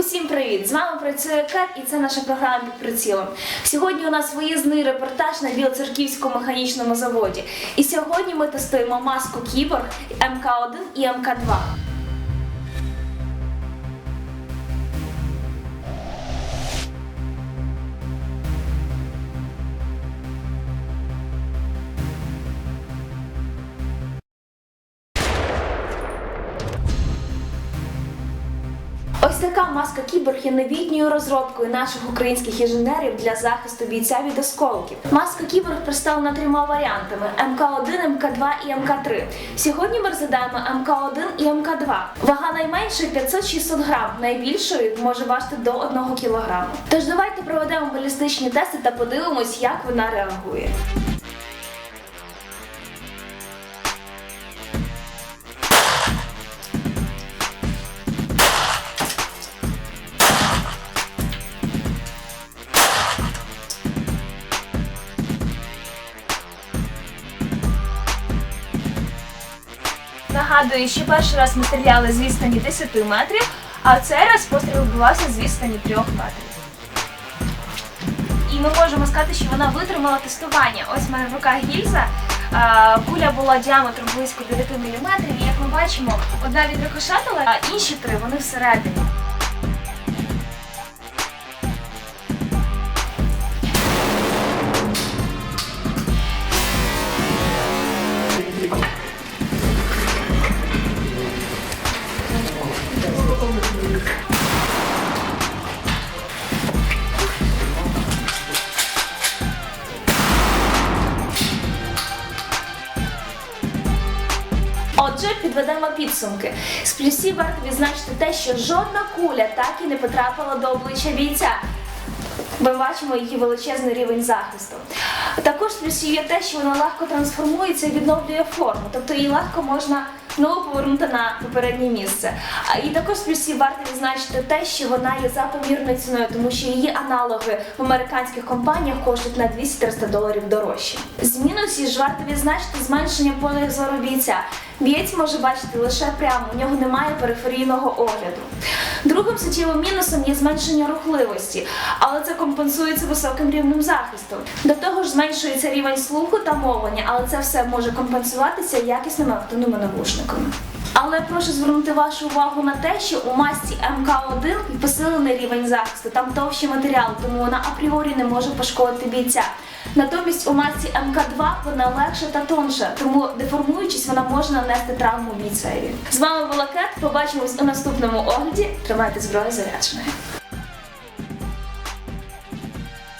Усім привіт! З вами працює Кет і це наша програма під прицілом. Сьогодні у нас виїзний репортаж на Білоцерківському механічному заводі. І сьогодні ми тестуємо маску Кіборг МК1 і МК2. Така маска Кіборг є новітньою розробкою наших українських інженерів для захисту бійця від осколків. Маска Кіборг представлена трьома варіантами: МК1, МК2 і МК3. Сьогодні ми розглядаємо МК1 і МК2. Вага найменшої 500-600 грам, найбільшої може важити до 1 кг. Тож давайте проведемо балістичні тести та подивимось, як вона реагує. Нагадую, ще перший раз ми стріляли з відстані 10 метрів, а цей раз постріл відбувався з відстані 3 метрів. І ми можемо сказати, що вона витримала тестування. Ось в мене в руках гільза. Куля була діаметром близько 9 мм, і як ми бачимо, одна відрикошетила, а інші три вони всередині. Отже, підведемо підсумки. З плюсів варто відзначити те, що жодна куля так і не потрапила до обличчя бійця. Ми бачимо її величезний рівень захисту. Також плюсів є те, що вона легко трансформується і відновлює форму, тобто її легко можна знову повернути на попереднє місце. І також плюсів варто відзначити те, що вона є за помірною ціною, тому що її аналоги в американських компаніях коштують на 200-300 доларів дорожче. З мінусів ж варто відзначити зменшення поля зору бійця. Може бачити лише прямо, у нього немає периферійного огляду. Другим суттєвим мінусом є зменшення рухливості, але це компенсується високим рівнем захисту. До того ж, зменшується рівень слуху та мовлення, але це все може компенсуватися якісними автономними навушниками. Але прошу звернути вашу увагу на те, що у масці МК1 посилений рівень захисту, там товщий матеріал, тому вона апріорі не може пошкодити бійця. Натомість у масці МК2 вона легша та тонша, тому деформуючись, вона може нанести травму бійцеві. З вами була Кет. Побачимось у наступному огляді. Тримайте зброю зарядженою.